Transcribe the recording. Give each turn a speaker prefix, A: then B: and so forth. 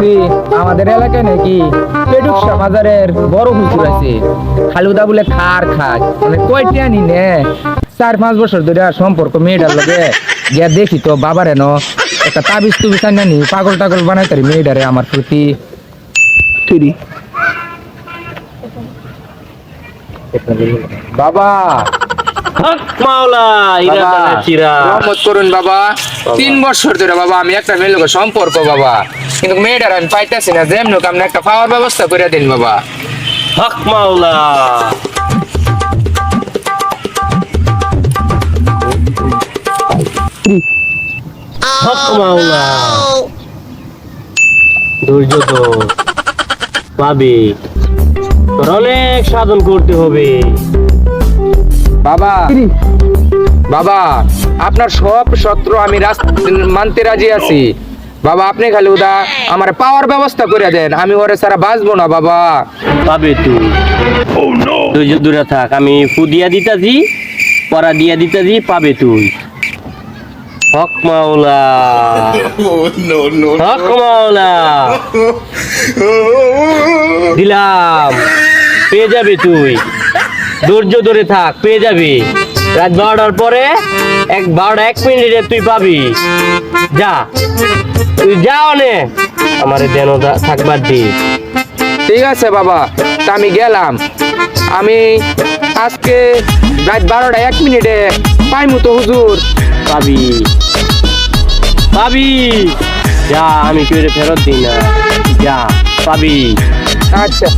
A: শুনছি আমাদের এলাকায় নাকি পেটুক সমাজারের বড় হুজুর আছে। খালুদা বলে খার খায়। মানে কয়টি আনি নে? চার পাঁচ বছর ধরে সম্পর্ক মেয়েটার লগে। গিয়া দেখি তো বাবার এন একটা তাবিজ তুবিজ আনি পাগল টাগল বানাই তারি মেয়েটারে আমার প্রতি। বাবা!
B: হক মাওলা ইরা
A: বাবা,
B: দানা চিরা।
A: রহমত করুন বাবা। তিন বছর ধরে বাবা আমি একটা মেয়ের লোকের সম্পর্ক বাবা। কিন্তু মেয়েটার আমি পাইতেছি না যেমন আপনি একটা পাওয়ার ব্যবস্থা করে দিন বাবা।
B: হক মাওলা। হক মাওলা। ধৈর্য তো পাবে। তোর অনেক সাধন করতে হবে।
A: বাবা। বাবা আপনার সব শত্রু আমি মানতে রাজি আছি। বাবা আপনি খালি উদা আমার পাওয়ার ব্যবস্থা করে দেন। আমি ওরে সারা বাঁচবো না বাবা।
B: পাবে তুই ধৈর্য দূরে থাক আমি ফু দিয়া দিতাছি পড়া দিয়া দিতাছি পাবে তুই। হক মাওলা। হক মাওলা। দিলাম। পেয়ে যাবে তুই। ধৈর্য ধরে থাক পেয়ে যাবি। রাত বারোটার পরে এক বারোটা এক মিনিটে তুই পাবি। যা। তুই যা অনে। আমার দেন থাকবার দি
A: ঠিক আছে বাবা তা আমি গেলাম। আমি আজকে রাত বারোটা এক মিনিটে পাইমু তো হুজুর।
B: পাবি। পাবি। যা আমি কেউ ফেরত দিই না। যা পাবি।
A: আচ্ছা।